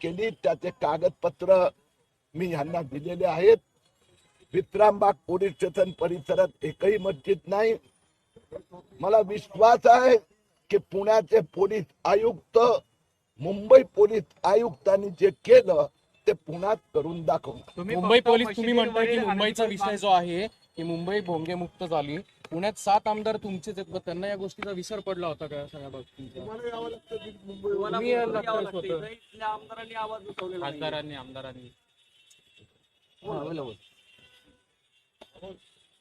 केली त्याचे कागदपत्र मी ह्यांना दिलेले आहेत. विश्रामबाग पोलीस स्टेशन परिसरात एकही मस्जिद नाही. मला विश्वास आहे की पुण्याचे पोलीस आयुक्त मुंबई पोलीस आयुक्तांनी जे केलं ते पुण्यात करून दाखवलं मुंबई पोलीस तुम्ही म्हणताय की मुंबईचा विषय जो आहे की मुंबई भोंगे मुक्त झाली. पुण्यात सात आमदार तुमचेच आहेत मग त्यांना या गोष्टीचा विसर पडला होता का? सगळ्या इथल्या आमदारांनी आवाज उठवलेला नाहीये. खासदारांनी आमदारांनी.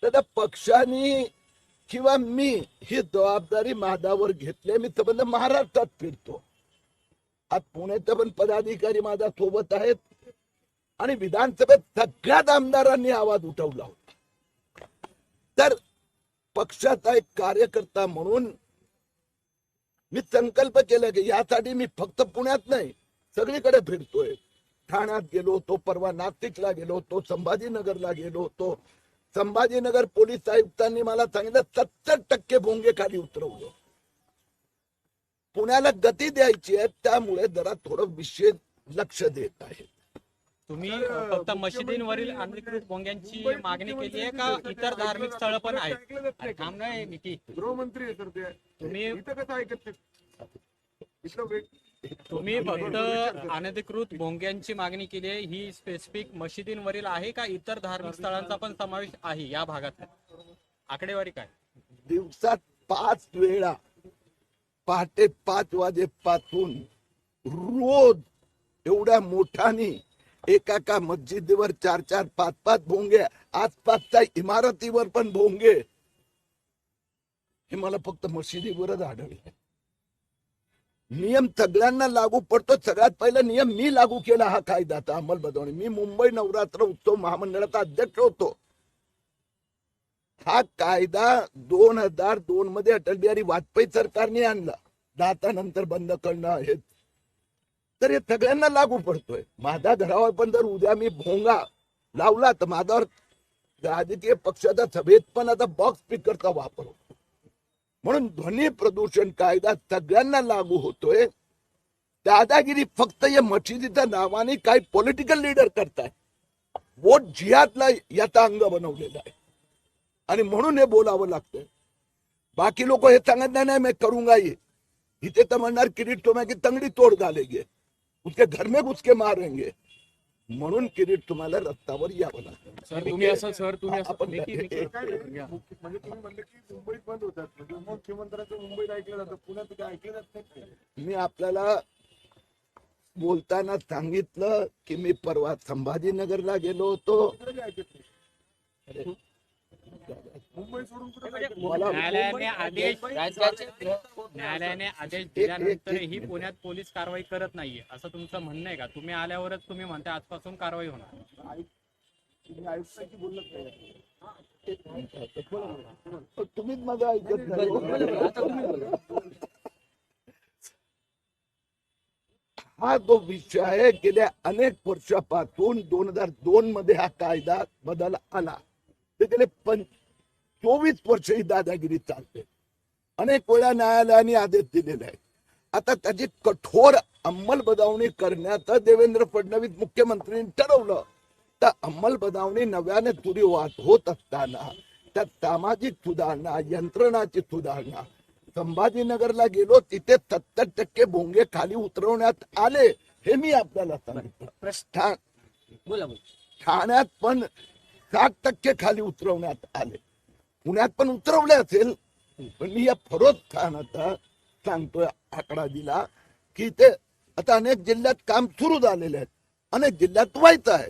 तर पक्षाने किंवा मी ही जबाबदारी माझ्यावर घेतली मी संबंध महाराष्ट्रात फिरतो. आज पुण्याचे पण पदाधिकारी माझ्या सोबत आहेत. आणि विधानसभेत सगळ्याच आमदारांनी आवाज उठवला होता. तर पक्षाचा एक कार्यकर्ता म्हणून मी संकल्प केला की यासाठी मी फक्त पुण्यात नाही सगळीकडे फिरतोय. ठाण्यात गेलो होतो परवा नाशिकला गेलो होतो संभाजीनगरला गेलो होतो. संभाजीनगर पोलीस आयुक्तांनी मला सांगितलं सत्तर टक्के भोंगे खाली उतरवलं. पुण्याला गती द्यायची आहे त्यामुळे जरा थोडं विशेष लक्ष देत आहे. तुम्ही फक्त मशिदींवरील अनधिकृत भोंग्यांची मागणी केली आहे का इतर धार्मिक स्थळ पण आहेत? अरे थांब नाही निकी गृहमंत्री आहे तर ते. तुम्ही इथं कसं ऐकत नाही? इथलं वेग- तुम्ही फक्त अनधिकृत भोंग्यांची मागणी केली आहे. ही स्पेसिफिक मशिदींवरील आहे का इतर धार्मिक स्थळांचा पण समावेश आहे या भागात? आकडेवारी काय? दिवसात पाच वेळा पहाटे पाच वाजेपासून रोज एवढ्या मोठ्याने एका एका मस्जिदीवर चार चार पाच पाच भोंगे आसपासच्या इमारतीवर पण भोंगे. हे मला फक्त मशिदीवरच आढळले. नियम सगळ्यांना लागू पडतो. सगळ्यात पहिला नियम मी लागू केला हा कायद्याचा अंमलबजावणी. मी मुंबई नवरात्र उत्सव महामंडळाचा अध्यक्ष होतो. हा कायदा दोन हजार दोन मध्ये अटल बिहारी वाजपेयी सरकारने आणला. दाता नंतर बंद करणं हे तर हे सगळ्यांना लागू पडतोय. माझ्या घरावर पण जर उद्या मी भोंगा लावला तर माझ्यावर राजकीय पक्षाचा सभेत पण आता बॉक्स स्पीकरचा वापर होतो. म्हणून ध्वनी प्रदूषण कायदा सगळ्यांना लागू होतोय. दादागिरी फक्त या मशिदीच्या नावाने काही पॉलिटिकल लीडर करताय. वोट जिहादला याचा अंग बनवलेला आहे. आणि म्हणून हे बोलावं लागतंय. बाकी लोक हे सांगत नाही मी करूंगा ये. इथे तर म्हणणार किरीट तुम्हा की तंगडी तोड घालेंगे उसके घर में घुस के मारेंगे। म्हणून किरीट तुम्हाला रस्त्यावर यावं लागतं सर तुम्ही असं सर तुम्ही असं आपण- काय नाही. मुख्य- म्हणजे तुम्ही म्हणले की मुंबईत बंद होतात. म्हणजे मुख्यमंत्र्यांचं मुंबईत ऐकलं जातं. पुण्यात काय ऐकलं जात नाही मी आपल्याला बोलताना सांगितलं की मी परवा संभाजीनगरला गेलो होतो. ऐकत नाही? मुंबई सोडून कुठे म्हणजे न्यायालयाने आदेश राज्याचे न्यायालयाने आदेश दिल्यानंतरही पुण्यात पोलीस कारवाई करत नाहीये असं तुमचं म्हणणं आहे का? तुम्ही आल्यावरच तुम्ही म्हणता आजपासून कारवाई होणार. बोलत नाही. तुम्हीच माझं ऐकत नाही. हा जो विषय आहे गेल्या अनेक वर्षापासून दोन हजार दोन मध्ये हा कायदा बदल आला. ते गेले पं चोवीस वर्ष ही दादागिरी चालते. अनेक वेळा न्यायालयाने आदेश दिलेले आहे आता त्याची कठोर अंमलबजावणी करण्याचं देवेंद्र फडणवीस मुख्यमंत्र्यांनी ठरवलं. तर अंमलबजावणी नव्याने सुरुवात होत असताना त्यात सामाजिक सुधारणा यंत्रणाची सुधारणा संभाजीनगरला गेलो तिथे सत्तर टक्के भोंगे खाली उतरवण्यात आले हे मी आपल्याला सांगितलं ठाण्यात पण साठ टक्के खाली उतरवण्यात आले. पुण्यात पण उतरवले असेल. पण मी या फरोज ठाण्याचा सांगतोय आकडा दिला की ते आता अनेक जिल्ह्यात काम सुरू झालेले आहेत. अनेक जिल्ह्यात व्हायचं आहे.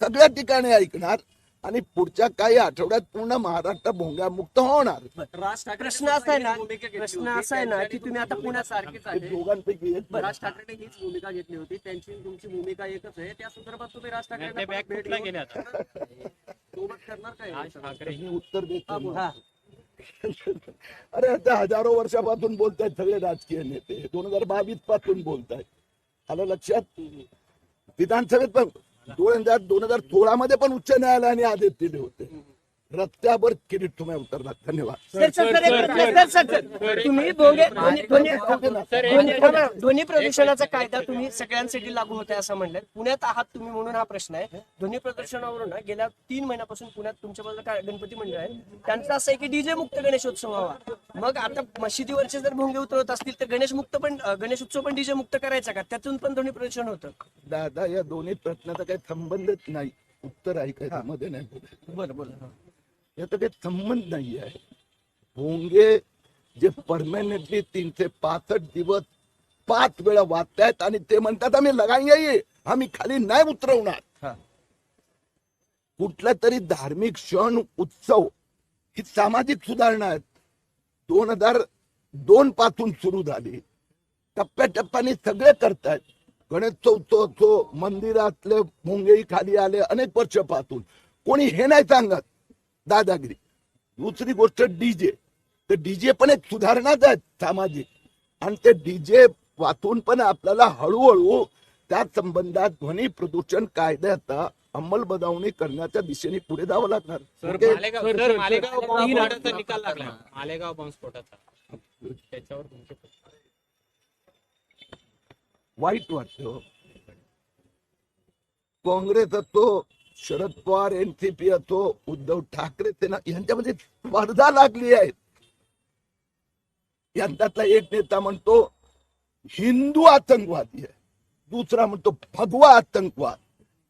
सगळ्या ठिकाणी ऐकणार आणि पुढच्या काही आठवड्यात पूर्ण महाराष्ट्र भोंग्यामुक्त होणार. राज ठाकरे प्रश्न असा आहे ना प्रश्न असा आहे ना की तुम्ही आता पुण्यात सारखीच ते आहे दोघांपैकी एक राज ठाकरेने हीच भूमिका घेतली होती. त्यांची आणि तुमची भूमिका एकच आहे. त्या संदर्भात तुम्ही राज ठाकरे राज ठाकरे. उत्तर देतो. हा. अरे आता हजारो वर्षापासून बोलतायत सगळे राजकीय नेते. दोन हजार बावीसपासून बोलतायत. आलं लक्षात? विधानसभेत पण दोन हजार दोन हजार सोळा मध्ये पण उच्च न्यायालयाने आदेश दिले होते. रस्त्यावर किरीट तुम्ही उतरला धन्यवाद. तुम्ही भोंगे ध्वनी प्रदूषणाचा कायदा तुम्ही सगळ्यांसाठी लागू होत आहे असं म्हणलं. पुण्यात आहात तुम्ही म्हणून हा प्रश्न आहे. ध्वनी प्रदूषणावरून ना गेल्या तीन महिन्यापासून पुण्यात तुमच्या बाजूला काय गणपती मंडळ आहे. त्यांचं असं आहे की डीजे मुक्त गणेशोत्सव व्हावा. मग आता मशिदीवरचे जर भोंगे उतरवत असतील तर गणेश मुक्त पण गणेश उत्सव पण डीजे मुक्त करायचा का? त्यातून पण ध्वनी प्रदूषण होतं. दादा या दोन्ही प्रश्नाचा काही संबंधच नाही. उत्तर ऐकायचं मध्ये नाही. बरं बरं याचा काही संबंध नाही आहे. भोंगे जे परमनंटली तीनशे पासष्ट दिवस पाच वेळा वाचतायत आणि ते म्हणतात आम्ही लगाई आम्ही खाली नाही उतरवणार. कुठला तरी धार्मिक सण उत्सव ही सामाजिक सुधारणा आहेत. दोन हजार दोन पासून सुरू झाली. टप्प्याटप्प्याने सगळे करतायत. गणेशोत्सव असो मंदिरातले भोंगेही खाली आले अनेक वर्षापासून कोणी हे नाही सांगत. दादागिरी. दुसरी गोष्ट डीजे. तर डीजे पण एक सुधारणाच आहेत सामाजिक. आणि ते डीजे वाचून पण आपल्याला हळूहळू त्या संबंधात ध्वनी प्रदूषण कायद्याचा अंमलबजावणी करण्याच्या दिशेने पुढे जावं लागणार. Sir okay? Malegaon sir Malegaon बॉम्बस्फोटाचा निकाल लागला. मालेगाव बॉम्बस्फोटाचा त्याच्यावर तुमचे वाईट वाटतं. काँग्रेस असो शरद पवार एनसीपी असो उद्धव ठाकरे सेना यांच्यामध्ये स्पर्धा लागली आहे. यांच्यातला एक नेता म्हणतो हिंदू आतंकवादी आहे. दुसरा म्हणतो भगवा आतंकवाद.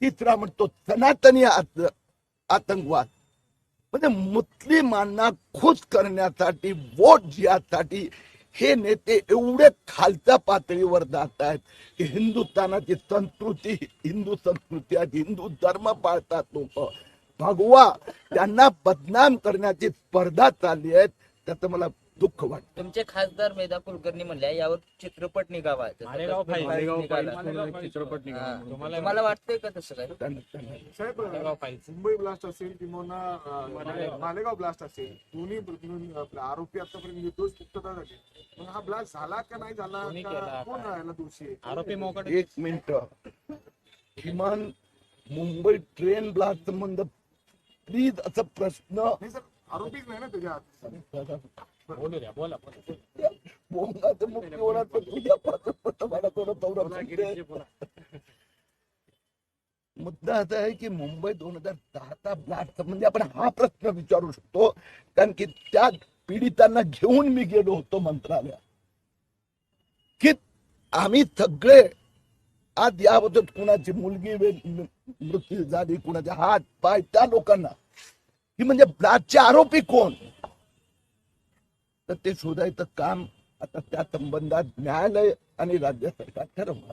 तिसरा म्हणतो सनातनी आतंकवाद. म्हणजे मुस्लिमांना खुश करण्यासाठी वोट यासाठी हे नेते एवढे खालच्या पातळीवर जात आहेत की हिंदुस्थानाची संस्कृती हिंदू संस्कृती आहे हिंदू धर्म पाळतात लोक. भगवा त्यांना बदनाम करण्याची स्पर्धा चालली आहे. त्याचं मला दुःख वाटतं तुमचे खासदार मेधा कुलकर्णी म्हणल्या यावर चित्रपट निघावा त्याचा मालेगाव तसं फाईल. निघाला. मालेगाव फाईल. चित्रपट निघावा. हा. तुम्हाला- तुम्हाला वाटतंय का तसं काय साहेब मालेगाव फाईल्स. मुंबई ब्लास्ट असेल किंवा मालेगाव ब्लास्ट असेल दोन्ही आपले आरोपी आतापर्यंत निर्दोष मुक्तता झाली मग हा ब्लास्ट झाला का नाही झाला कोणी का केला? कोण याला दोषी आहे आरोपी मोकट एक मिनिट किमान मुंबई ट्रेन ब्लास्ट संबंध प्लीज असा प्रश्न नाही सर आरोपीच नाही ना त्याच्यात बोलू द्या बोला बोला. बोंगाचं मुक्ती होणार तर तुझ्या पाठोपाठ मला थोडं संरक्षण दे. मुद्दा असा आहे की मुंबई दोन हजार दहाचा ब्लास्ट म्हणजे आपण हा प्रश्न विचारू शकतो. कारण की त्या पीडितांना घेऊन मी गेलो होतो मंत्रालयात. की आम्ही सगळे आज याबद्दल कुणाची मुलगी वे- मृत्यू झाली कुणाचे हात पाय त्या लोकांना. की म्हणजे ब्लास्टचे आरोपी कोण? तर ते शोधायचं काम आता त्या संबंधात न्यायालय आणि राज्य सरकार ठरवणार.